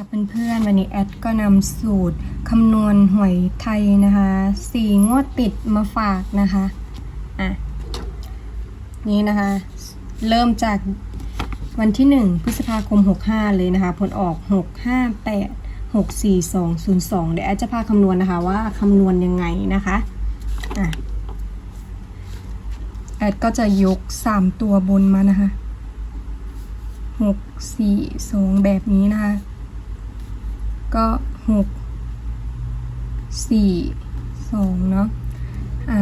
ค่ะเพื่อนๆวันนี้แอดก็นำสูตรคำนวณหวยไทยนะคะสี่งวดติดมาฝากนะคะอะนี่นะคะ เริ่มจากวันที่1พฤษภาคม 65 เลยนะคะ ผลออก 658 64202 เดี๋ยวแอดจะพาคำนวณนะคะว่าคำนวณยังไงนะคะอะแอดก็จะยก 3 ตัวบนมานะคะหกสี่สองแบบนี้นะคะ ก็หกสี่สองเนาะ อ่า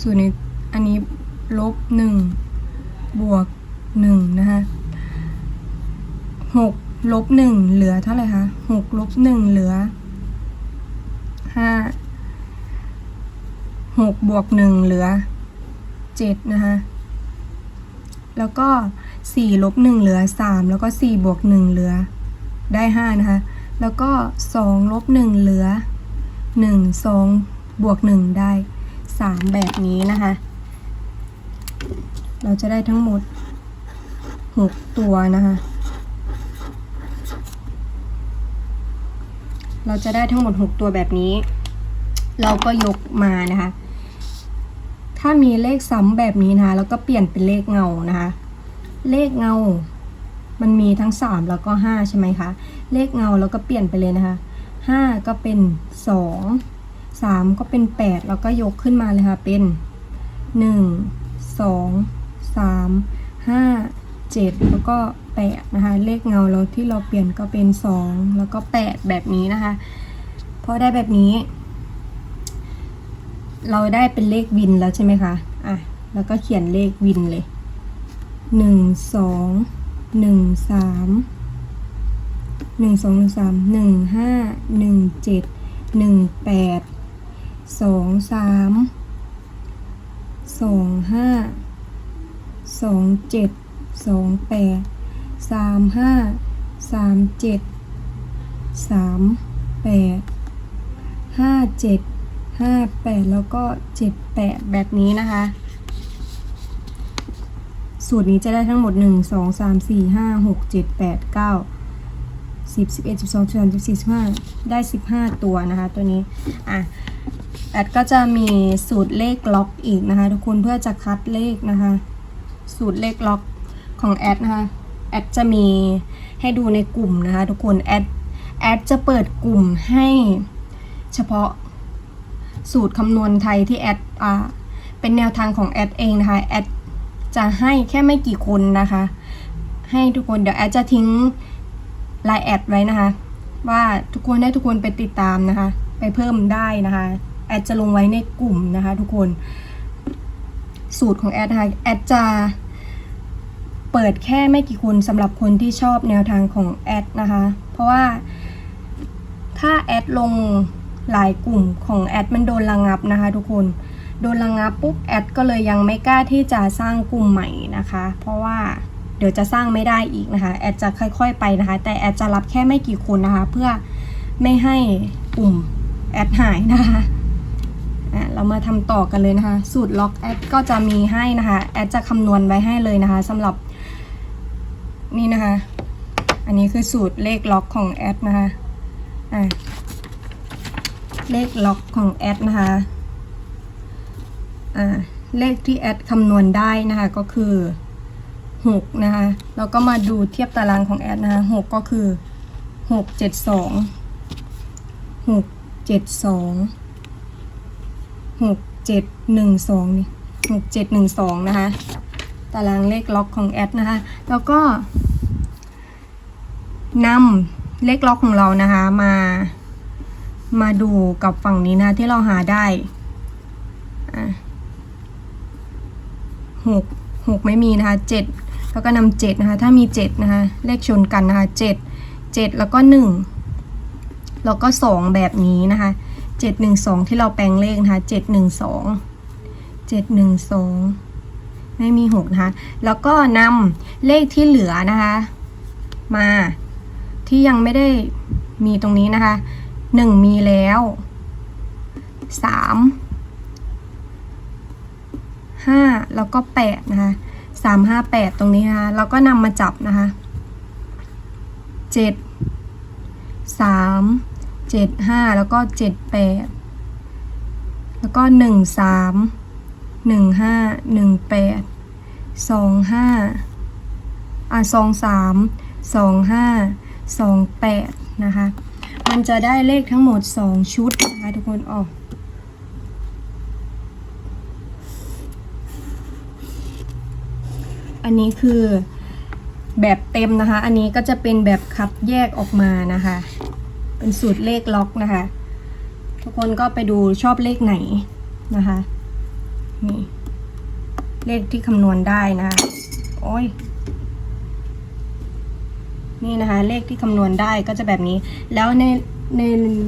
ส่วนในอันนี้ลบหนึ่งบวกหนึ่งนะคะหกลบหนึ่งเหลือเท่าไหร่คะหกลบหนึ่งเหลือห้าหกบวกหนึ่งเหลือเจ็ดนะคะแล้วก็4ลบ1เหลือ3แล้วก็4บวก1เหลือได้5นะคะ แล้วก็2ลบ1เหลือ 1 2 บวก 1 ได้ 3 แบบนี้นะคะ เราจะได้ทั้งหมด 6 ตัวนะคะ เราจะได้ทั้งหมด 6 ตัวแบบนี้ เราก็ยกมานะคะ ถ้ามีเลขซ้ำแบบนี้นะคะแล้วก็เปลี่ยนเป็นเลขเงานะคะ เลขเงา มันมีทั้ง 3 แล้วก็ 5 ใช่ไหมคะ เลขเงาแล้วก็เปลี่ยนไปเลยนะคะ 5 ก็เป็น 2 3 ก็เป็น 8 แล้วก็ยกขึ้นมาเลยค่ะ เป็น 1 2 3 5 7 แล้วก็ 8 นะคะ เลขเงาเราที่เราเปลี่ยนก็เป็น 2 แล้วก็ 8 แบบนี้นะคะพอได้แบบนี้ เราได้เป็นเลขวินแล้วใช่ไหมคะ อะ แล้วก็เขียนเลขวินเลยหนึ่งสอง หนึ่งสามหนึ่งสองหนึ่งสามหนึ่งห้าหนึ่งเจ็ดหนึ่งแปดสองสามสองห้าสองเจ็ดสองแปดสามห้าสามเจ็ดสามแปดห้าเจ็ดห้าแปดแล้วก็เจ็ดแปดแบบนี้นะคะ สูตรนี้จะได้ทั้งหมดหนึ่งสองสามสี่ห้าหกเจ็ดแปดเก้าสิบสิบเอ็ดสิบสองสิบสามสิบสี่สิบห้าได้สิบห้าตัวนะคะ ตัวนี้ อะแอดก็จะมีสูตรเลขล็อกอีกนะคะ ทุกคนเพื่อจะคัดเลขนะคะ สูตรเลขล็อกของแอดนะคะ แอดจะมีให้ดูในกลุ่มนะคะ ทุกคนแอดแอดจะเปิดกลุ่มให้เฉพาะสูตรคำนวณไทยที่แอดอ่าเป็นแนวทางของแอดเองนะคะแอด จะให้แค่ไม่กี่คนนะคะ ให้ทุกคนเดี๋ยวแอดจะทิ้งไลน์แอดไว้นะคะ ว่าทุกคนให้ทุกคนไปติดตามนะคะ ไปเพิ่มได้นะคะ แอดจะลงไว้ในกลุ่มนะคะ ทุกคนสูตรของแอดนะคะแอดจะเปิดแค่ไม่กี่คนสำหรับคนที่ชอบแนวทางของแอดนะคะ เพราะว่าถ้าแอดลงหลายกลุ่มของแอดมันโดนระงับนะคะ ทุกคน โดนระงับปุ๊บแอดก็เลยยังไม่กล้าที่จะสร้างกลุ่มใหม่นะคะ เพราะว่าเดี๋ยวจะสร้างไม่ได้อีกนะคะแอดจะค่อยๆไปนะคะ แต่แอดจะรับแค่ไม่กี่คนนะคะ เพื่อไม่ให้กลุ่มแอดหายนะคะอะเรามาทำต่อกันเลยนะคะ สูตรล็อกแอดก็จะมีให้นะคะแอดจะคำนวณไว้ให้เลยนะคะสำหรับนี่นะคะ อันนี้คือสูตรเลขล็อกของแอดนะคะ อะ เลขล็อกของแอดนะคะ เลขที่แอดคำนวณได้นะคะก็คือ6นะคะแล้วก็มาดูเทียบตารางของแอดนะคะ6ก็คือ 6 7 2 6 7 2 6 7 1 2นี่6 7 1 2นะคะตารางเลขล็อกของแอดนะคะแล้วก็นำเลขล็อกของเรานะคะมามาดูกับฝั่งนี้นะที่เราหาได้อะ หกหกไม่มีนะคะเจ็ดแล้วก็นำเจ็ดนะคะ ถ้ามีเจ็ดนะคะ เลขชนกันนะคะเจ็ดเจ็ดแล้วก็หนึ่งแล้วก็สองแบบนี้นะคะเจ็ดหนึ่งสองที่เราแปลงเลขนะคะเจ็ดหนึ่งสองเจ็ดหนึ่งสองไม่มีหกนะคะ แล้วก็นำเลขที่เหลือนะคะ มาที่ยังไม่ได้มีตรงนี้นะคะหนึ่งมีแล้วสาม ห้าแล้วก็แปดนะคะสามห้าแปดตรงนี้นะคะแล้วก็นำมาจับนะคะเจ็ดสามเจ็ดห้าแล้วก็เจ็ดแปดแล้วก็หนึ่งสามหนึ่งห้าหนึ่งแปดสองห้าอะสองสามสองห้าสองแปดนะคะ มันจะได้เลขทั้งหมดสองชุดนะคะทุกคนออก อันนี้คือแบบเต็มนะคะ อันนี้ก็จะเป็นแบบคัดแยกออกมานะคะ เป็นสูตรเลขล็อกนะคะ ทุกคนก็ไปดูชอบเลขไหนนะคะ นี่ เลขที่คำนวณได้นะคะ โอ้ย นี่นะคะ เลขที่คำนวณได้ก็จะแบบนี้ แล้วในใน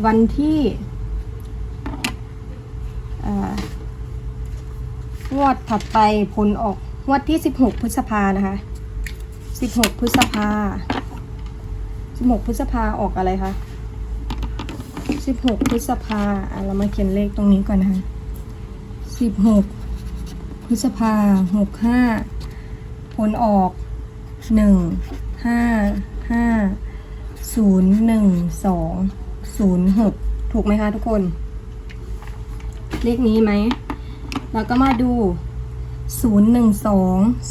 วันที่อ่องวดถัดไปผลออก งวดที่ 16 พฤษภานะคะ 16 พฤษภา 16 พฤษภาออกอะไรคะ 16 พฤษภาอะเรามาเขียนเลขตรงนี้ก่อนนะคะ 16 พฤษภา 65 ผลออก 1 5 5 0 1 2 0 6 ถูกไหมคะทุกคน เลขนี้ไหมแล้วก็มาดู 0 1 2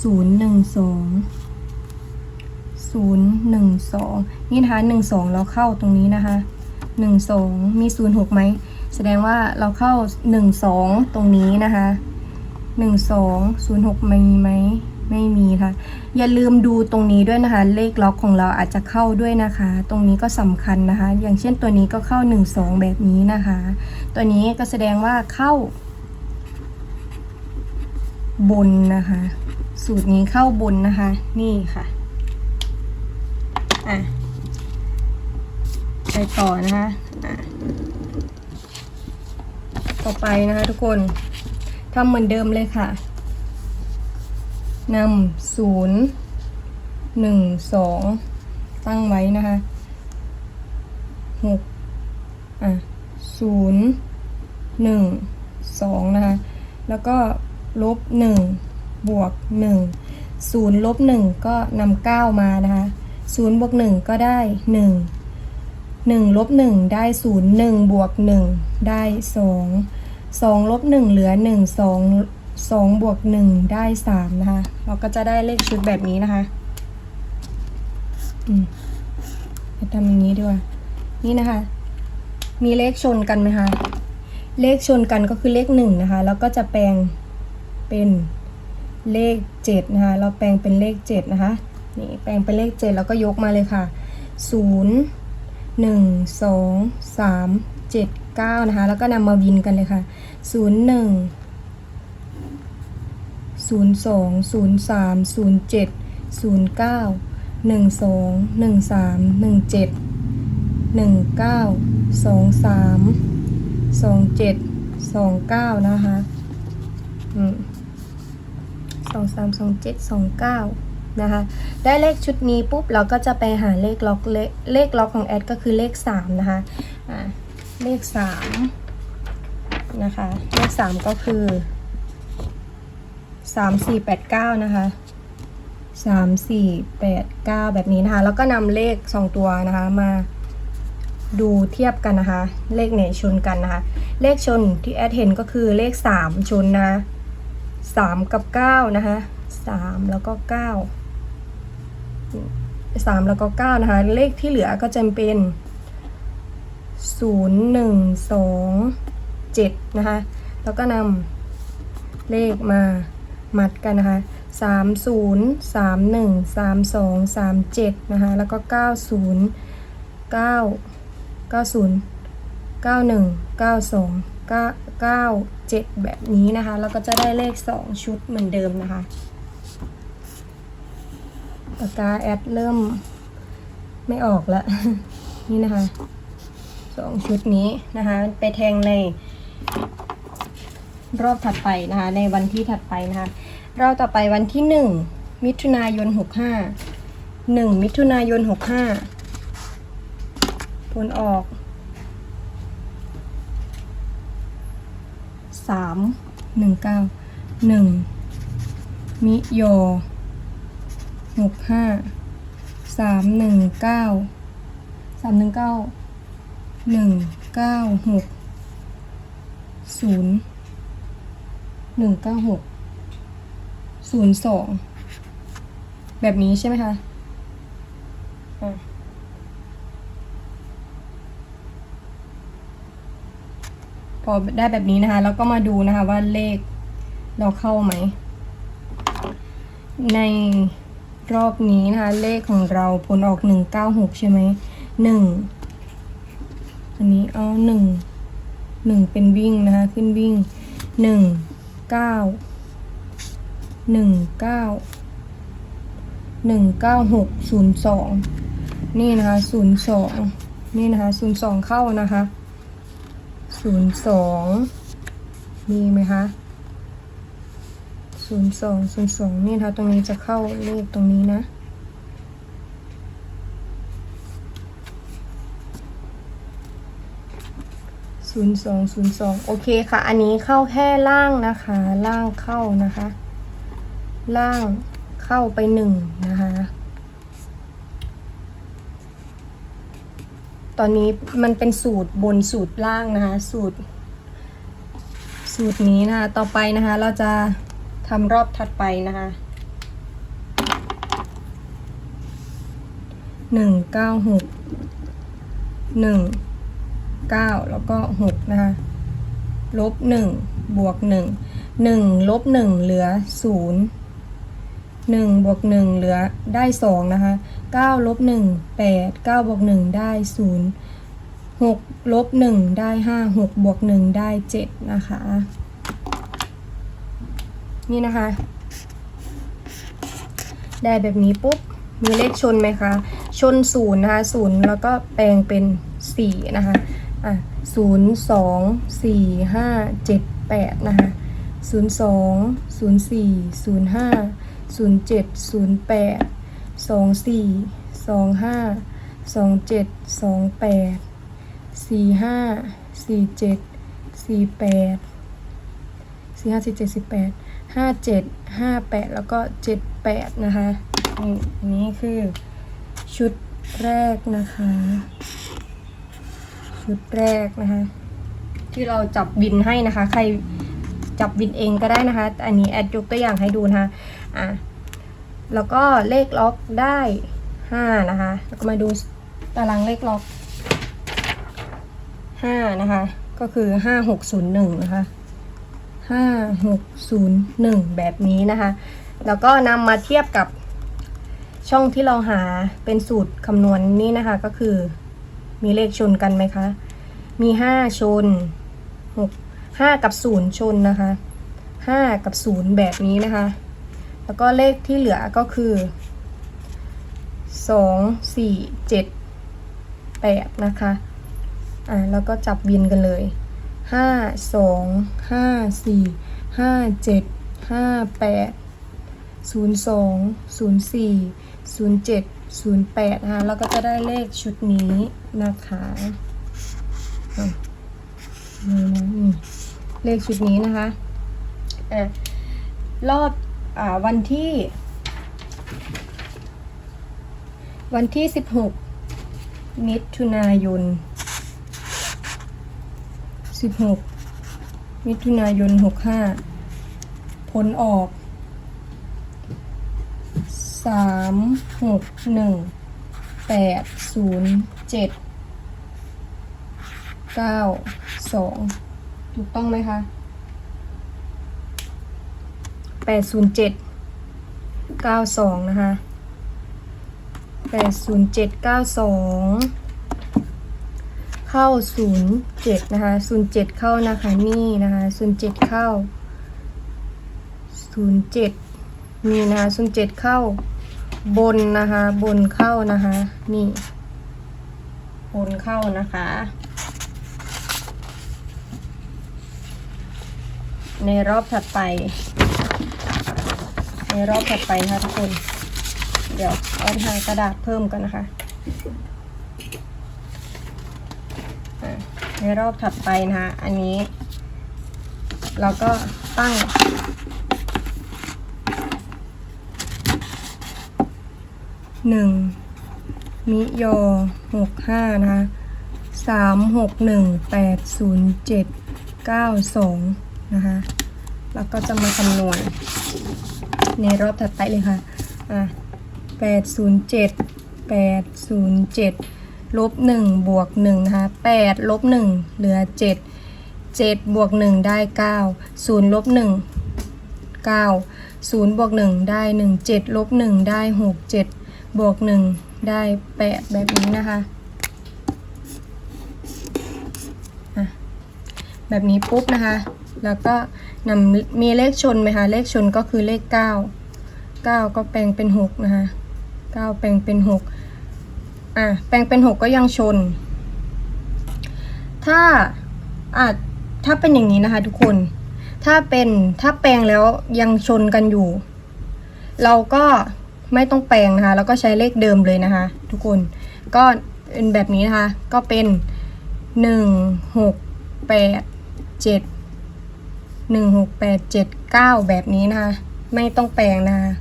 0 1 2 0 1 2นี่นะคะ1 2เราเข้าตรงนี้นะคะ1 2มี0 6ไหมแสดงว่าเราเข้า1 2ตรงนี้นะคะ1 2 0 6มีไหมไม่มีค่ะ อย่าลืมดูตรงนี้ด้วยนะคะ เลขล็อกของเราอาจจะเข้าด้วยนะคะ ตรงนี้ก็สำคัญนะคะ อย่างเช่นตัวนี้ก็เข้า 1 2 แบบนี้นะคะ ตัวนี้ก็แสดงว่าเข้า บนนะคะ สูตรนี้เข้าบนนะคะ นี่ค่ะ อะ ไปต่อนะคะอะต่อไปนะคะทุกคนทำเหมือนเดิมเลยค่ะนำศูนย์หนึ่งสองตั้งไว้นะคะหกอะศูนย์หนึ่งสองนะคะ แล้วก็ ลบหนึ่งบวกหนึ่งศูนย์ลบหนึ่งก็นำเก้ามานะคะศูนย์บวกหนึ่งก็ได้หนึ่งหนึ่งลบหนึ่งได้ศูนย์หนึ่งบวกหนึ่งได้สองสองลบหนึ่งเหลือหนึ่งสองสองบวกหนึ่งได้สามนะคะ เราก็จะได้เลขชุดแบบนี้นะคะอืมทำอย่างนี้ดีกว่า นี่นะคะ มีเลขชนกันไหมคะ เลขชนกันก็คือเลขหนึ่งนะคะ แล้วก็จะแปลง เป็นเลขเจ็ดนะคะเราแปลงเป็นเลขเจ็ดนะคะนี่แปลงเป็นเลขเจ็ดแล้วก็ยกมาเลยค่ะศูนย์หนึ่งสองสามเจ็ดเก้านะคะแล้วก็นำมาวินกันเลยค่ะศูนย์หนึ่งศูนย์สองศูนย์สามศูนย์เจ็ดศูนย์เก้าหนึ่งสองหนึ่งสามหนึ่งเจ็ดหนึ่งเก้าสองสามสองเจ็ดสองเก้านะคะ อืม สองสามสองเจ็ดสองเก้านะคะ ได้เลขชุดนี้ปุ๊บเราก็จะไปหาเลขล็อกเลเลขล็อกของแอดก็คือเลขสามนะคะอ่าเลขสามนะคะ เลขสามก็คือสามสี่แปดเก้านะคะสามสี่แปดเก้าแบบนี้นะคะ แล้วก็นำเลขสองตัวนะคะมาดูเทียบกันนะคะ เลขไหนชนกันนะคะ เลขชนที่แอดเห็นก็คือเลขสามชนนะ สามกับเก้านะคะสามแล้วก็เก้าสามแล้วก็เก้านะคะ เลขที่เหลือก็จะเป็นศูนย์หนึ่งสองเจ็ดนะคะ แล้วก็นำเลขมามัดกันนะคะสามศูนย์สามหนึ่งสามสองสามเจ็ดนะคะ แล้วก็เก้าศูนย์เก้าเก้าศูนย์เก้าหนึ่งเก้าสองเก้าเก้า เจ็ดแบบนี้นะคะ แล้วก็จะได้เลขสองชุดเหมือนเดิมนะคะปากกาแอดเริ่มไม่ออกแล้วนี่นะคะสองชุดนี้นะคะ ไปแทงในรอบถัดไปนะคะ ในวันที่ถัดไปนะคะรอบต่อไปวันที่หนึ่งมิถุนายนหกห้าหนึ่งมิถุนายนหกห้าผลออก สามหนึ่งเก้าหนึ่งมิโยหกห้าสามหนึ่งเก้าสามหนึ่งเก้าหนึ่งเก้าหกศูนย์หนึ่งเก้าหกศูนย์สองแบบนี้ใช่ไหมคะอะ พอได้แบบนี้นะคะ แล้วก็มาดูนะคะว่าเลขเราเข้าไหม ในรอบนี้นะคะ เลขของเราผลออกหนึ่งเก้าหกใช่ไหมหนึ่งอันนี้เอาหนึ่งหนึ่งเป็นวิ่งนะคะ ขึ้นวิ่งหนึ่งเก้าหนึ่งเก้าหนึ่งเก้าหกศูนย์สองนี่นะคะศูนย์สองนี่นะคะศูนย์สองเข้านะคะ ศูนย์สองมีไหมคะศูนย์สองศูนย์สองนี่นะคะตรงนี้จะเข้าเลขตรงนี้นะ ศูนย์สองศูนย์สองโอเคค่ะ อันนี้เข้าแค่ล่างนะคะ ล่างเข้านะคะ ล่างเข้าไปหนึ่งนะคะ อนนี้มันเป็นสูตรบนสูตรล่างนะคะ สูตร สูตรนี้นะคะ ต่อไปนะคะ เราจะทำรอบถัดไปนะคะหนึ่งเก้าหกหนึ่งเก้าแล้วก็หกนะคะลบหนึ่งบวกหนึ่งหนึ่งลบหนึ่งเหลือศูนย์ หนึ่งบวกหนึ่งเหลือได้สองนะคะเก้าลบหนึ่งแปดเก้าบวกหนึ่งได้ศูนย์หกลบหนึ่งได้ห้าหกบวกหนึ่งได้เจ็ดนะคะ นี่นะคะ ได้แบบนี้ปุ๊บ มีเลขชนไหมคะ ชนศูนย์นะคะศูนย์แล้วก็แปลงเป็นสี่นะคะ อะศูนย์สองสี่ห้าเจ็ดแปดนะคะศูนย์สอง ศูนย์เจ็ดศูนย์แปดสองสี่สองห้าสองเจ็ดสองแปดสี่ห้าสี่เจ็ดสี่แปดสี่ห้าสี่เจ็ดสี่แปดห้าเจ็ดห้าแปดแล้วก็เจ็ดแปดนะคะอันนี้คือชุดแรกนะคะ ชุดแรกนะคะ ที่เราจับวินให้นะคะ ใครจับวินเองก็ได้นะคะ อันนี้แอดยกตัวอย่างให้ดูนะคะ อะแล้วก็เลขล็อกได้ห้านะคะแล้วก็มาดูตารางเลขล็อกห้านะคะ ก็คือห้าหกศูนย์หนึ่งนะคะห้าหกศูนย์หนึ่งแบบนี้นะคะ แล้วก็นำมาเทียบกับช่องที่เราหาเป็นสูตรคำนวณนี้นะคะก็คือมีเลขชนกันไหมคะ มีห้าชนหกห้ากับศูนย์ชนนะคะห้ากับศูนย์แบบนี้นะคะ แล้วก็เลขที่เหลือก็คือสองสี่เจ็ดแปดนะคะ อ่า แล้วก็จับวินกันเลยห้าสองห้าสี่ห้าเจ็ดห้าแปดศูนย์สองศูนย์สี่ศูนย์เจ็ดศูนย์แปดนะแล้วก็จะได้เลขชุดนี้นะคะเลขชุดนี้นะคะอะรอบ วันที่ วันที่สิบหกมิถุนายนสิบหกมิถุนายนหกห้าผลออกสามหกหนึ่งแปดศูนย์เจ็ดเก้าสองถูกต้องไหมคะ แปดศูนย์เจ็ดเก้าสองนะคะแปดศูนย์เจ็ดเก้าสองเข้า07นย์เจ็ดนะคะ07เจ็ดเข้านะคะนี่นะคะ07เจ็ดเข้า07นี่นะคะ07เข้าบนนะคะบนเข้านะคะนี่บนเข้านะคะในรอบถัดไป ในรอบถัดไปนะคะทุกคน เดี๋ยวเอาทางกระดาษเพิ่มกันนะคะ ในรอบถัดไปนะคะ อันนี้ เราก็ตั้ง หนึ่ง มิโยหกห้านะคะสามหกหนึ่งแปดศูนย์เจ็ดเก้าสองนะคะ แล้วก็จะมาคำนวณ ในรอบถัดไปเลยค่ะอะแปดศูนย์เจ็ดแปดศูนย์เจ็ดลบหนึ่งบวกหนึ่งนะคะแปดลบหนึ่งเหลือเจ็ดเจ็ดบวกหนึ่งได้เก้าศูนย์ลบหนึ่งเก้าศูนย์บวกหนึ่งได้หนึ่งเจ็ดลบหนึ่งได้หกเจ็ดบวกหนึ่งได้แปดแบบนี้นะคะอะแบบนี้ปุ๊บนะคะ แล้วก็นำมีเลขชนไหมคะ เลขชนก็คือเลข 9 9 ก็แปลงเป็น 6 นะคะ 9 แปลงเป็น 6 อะ แปลงเป็น 6 ก็ยังชน ถ้าอาจถ้าเป็นอย่างนี้นะคะทุกคน ถ้าเป็น ถ้าแปลงแล้วยังชนกันอยู่ เราก็ไม่ต้องแปลงนะคะ แล้วก็ใช้เลขเดิมเลยนะคะ ทุกคน ก็เป็นแบบนี้นะคะ ก็เป็น 1 6 8 7 หนึ่งหกแปดเจ็ดเก้าแบบนี้นะคะ ไม่ต้องแปลงนะคะ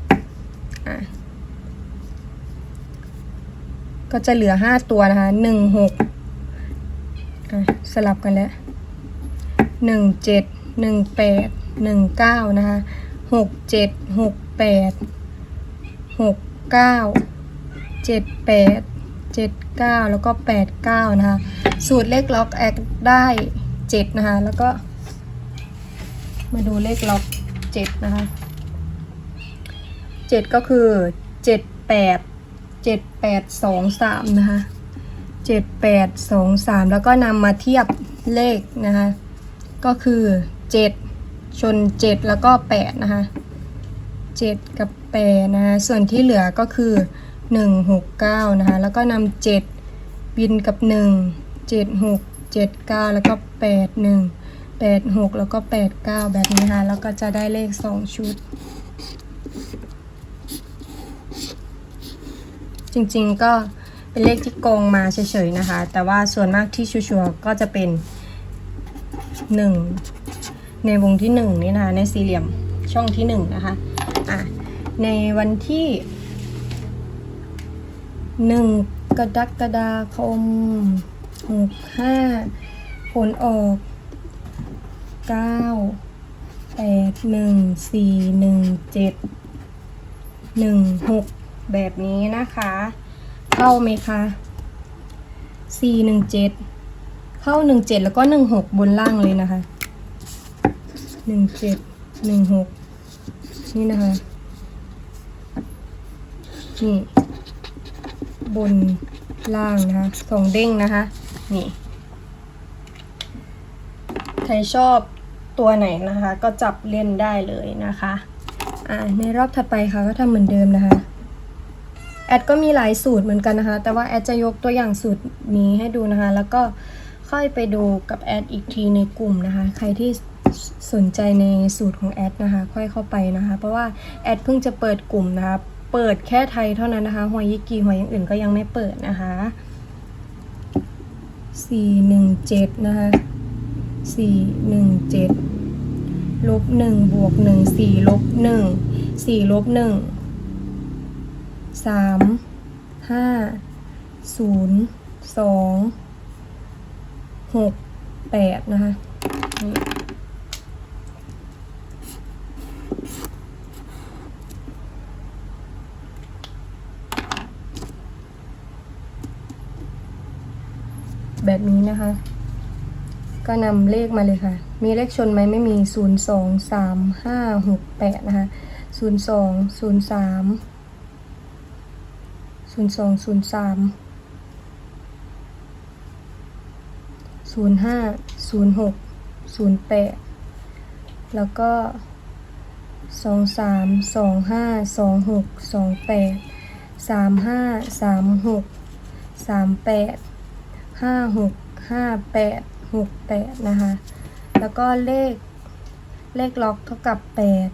ก็จะเหลือห้าตัวนะคะหนึ่งหกสลับกันแล้วหนึ่งเจ็ดหนึ่งแปดหนึ่งเก้านะคะหกเจ็ดหกแปดหกเก้าเจ็ดแปดเจ็ดเก้าแล้วก็แปดเก้านะคะ สูตรเลขล็อกแอคได้เจ็ดนะคะ แล้วก็ มาดูเลขล็อกเจ็ดนะคะเจ็ดก็คือเจ็ดแปดเจ็ดแปดสองสามนะคะเจ็ดแปดสองสามแล้วก็นำมาเทียบเลขนะคะก็คือเจ็ดชนเจ็ดแล้วก็แปดนะคะเจ็ดกับแปดนะคะส่วนที่เหลือก็คือหนึ่งหกเก้านะคะแล้วก็นำเจ็ดบินกับหนึ่งเจ็ดหกเจ็ดเก้าแล้วก็แปดหนึ่ง 8 6 แล้วก็ 8 9 แบบนี้ค่ะแล้วก็จะได้เลข 2 ชุด จริงๆก็เป็นเลขที่กองมาเฉยๆนะคะ แต่ว่าส่วนมากที่ชัวร์ๆก็จะเป็น 1 ในวงที่ 1 นี่นะคะในสี่เหลี่ยมช่องที่ 1 นะคะอะในวันที่1กรกฎาคม65ผลออก เก้าแปดหนึ่งสี่หนึ่งเจ็ดหนึ่งหกแบบนี้นะคะ เข้าไหมคะสี่หนึ่งเจ็ดเข้าหนึ่งเจ็ดแล้วก็หนึ่งหกบนล่างเลยนะคะหนึ่งเจ็ดหนึ่งหกนี่นะคะนี่บนล่างนะคะสองเด้งนะคะ นี่ ใครชอบ ตัวไหนนะคะ ก็จับเล่นได้เลยนะคะอ่าในรอบถัดไปค่ะก็ทำเหมือนเดิมนะคะแอดก็มีหลายสูตรเหมือนกันนะคะ แต่ว่าแอดจะยกตัวอย่างสูตรนี้ให้ดูนะคะ แล้วก็ค่อยไปดูกับแอดอีกทีในกลุ่มนะคะ ใครที่สนใจในสูตรของแอดนะคะ ค่อยเข้าไปนะคะ เพราะว่าแอดเพิ่งจะเปิดกลุ่มนะคะ เปิดแค่ไทยเท่านั้นนะคะหวยยิกีหวยอย่างอื่นก็ยังไม่เปิดนะคะสี่หนึ่งเจ็ดนะคะ สี่หนึ่งเจ็ดลบหนึ่งบวกหนึ่งสี่ลบหนึ่งสี่ลบหนึ่งสามห้าศูนย์สองหกแปดนะคะแบบนี้นะคะ ก็นำเลขมาเลยค่ะ มีเลขชนไหมไม่มี 0 2 3 5 6 8 นะคะ 0 2 0 3 0 2 0 3 0 5 0 6 0 8 แล้วก็ 2 3 2 5 2 6 2 8 3 5 3 6 3 8 5 6 5 8 หกแปดนะคะ แล้วก็เลขเลขล็อกเท่ากับแปด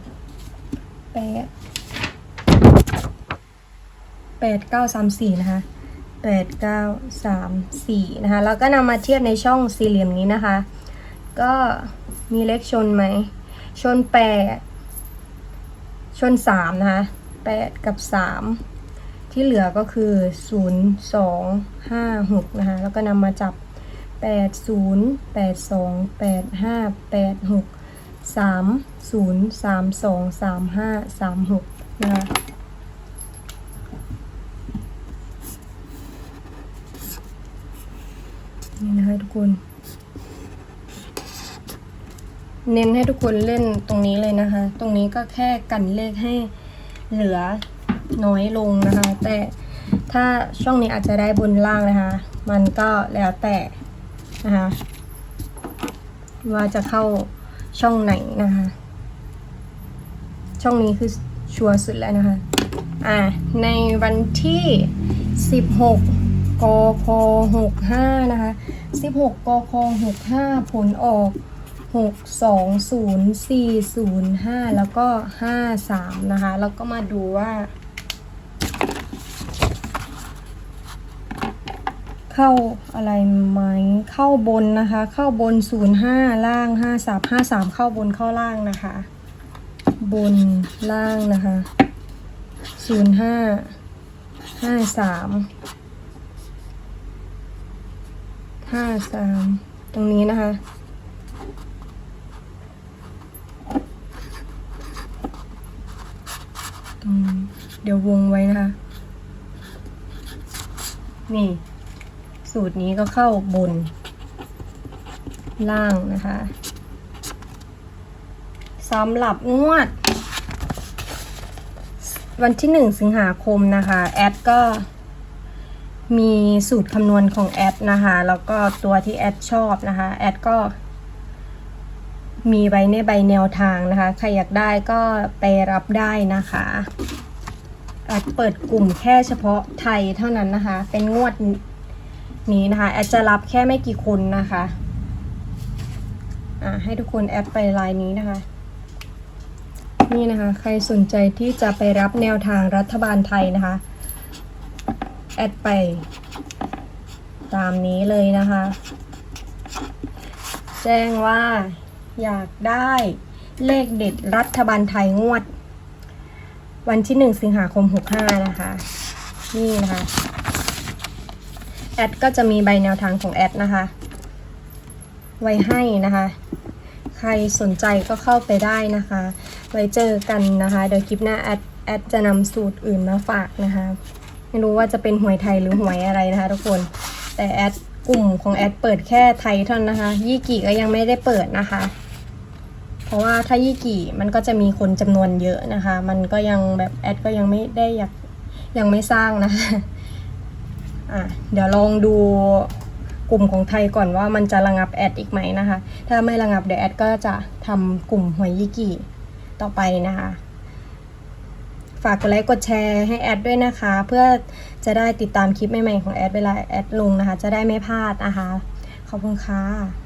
แปดแปดเก้าสามสี่นะคะแปดเก้าสามสี่นะคะแล้วก็นำมาเทียบในช่องสี่เหลี่ยมนี้นะคะ ก็มีเลขชนไหม ชนแปดชนสามนะคะแปดกับสามที่เหลือก็คือศูนย์สองห้าหกนะคะ แล้วก็นำมาจับ แปดศูนย์แปดสองแปดห้าแปดหกสามศูนย์สามสองสามห้าสามหกนะคะนี่นะคะทุกคน เน้นให้ทุกคนเล่นตรงนี้เลยนะคะ ตรงนี้ก็แค่กันเลขให้เหลือน้อยลงนะคะ แต่ถ้าช่องนี้อาจจะได้บนล่างนะคะ มันก็แล้วแต่ นะคะว่าจะเข้าช่องไหนนะคะ ช่องนี้คือชัวร์สุดแล้วนะคะ อ่า ในวันที่ 16กค65 นะคะ 16กค65 ผลออก 620405 แล้วก็ 53 นะคะ แล้วก็มาดูว่า เข้าอะไรไหมเข้าบนนะคะ เข้าบน05ล่าง53 53เข้าบนเข้าล่างนะคะ บนล่างนะคะ05 53 53ตรงนี้นะคะตรงนี้เดี๋ยววงไว้นะคะ นี่ สูตรนี้ก็เข้าบน ล่างนะคะสำหรับงวด วันที่หนึ่งสิงหาคมนะคะ แอดก็มีสูตรคำนวณของแอดนะคะ แล้วก็ตัวที่แอดชอบนะคะ แอดก็ มีไว้ในใบแนวทางนะคะ ใครอยากได้ก็ไปรับได้นะคะ แอดเปิดกลุ่มแค่เฉพาะไทยเท่านั้นนะคะ เป็นงวด นี้นะคะแอดจะรับแค่ไม่กี่คนนะคะอ่าให้ทุกคนแอดไปไลน์นี้นะคะ นี่นะคะ ใครสนใจที่จะไปรับแนวทางรัฐบาลไทยนะคะ แอดไป ตามนี้เลยนะคะ แจ้งว่าอยากได้เลขเด็ดรัฐบาลไทยงวด วันที่ 1 สิงหาคม 65 นะคะ นี่นะคะ แอดก็จะมีใบแนวทางของแอดนะคะ ไว้ให้นะคะ ใครสนใจก็เข้าไปได้นะคะ ไว้เจอกันนะคะ เดี๋ยวคลิปหน้าแอดแอดจะนำสูตรอื่นมาฝากนะคะ ไม่รู้ว่าจะเป็นหวยไทยหรือหวยอะไรนะคะทุกคน แต่แอดกลุ่มของแอดเปิดแค่ไทยเท่านั้นนะคะ ยี่กี่ก็ยังไม่ได้เปิดนะคะ เพราะว่าถ้ายี่กี่มันก็จะมีคนจำนวนเยอะนะคะ มันก็ยังแบบแอดก็ยังไม่ได้อยากยังไม่สร้างนะคะ อะเดี๋ยวลองดูกลุ่มของไทยก่อนว่ามันจะระงับแอดอีกไหมนะคะ ถ้าไม่ระงับเดี๋ยวแอดก็จะทำกลุ่มหวยยี่กี่ต่อไปนะคะ ฝากกดไลค์กดแชร์ให้แอดด้วยนะคะ เพื่อจะได้ติดตามคลิปใหม่ๆของแอดเวลาแอดลงนะคะ จะได้ไม่พลาดนะคะ ขอบคุณค่ะ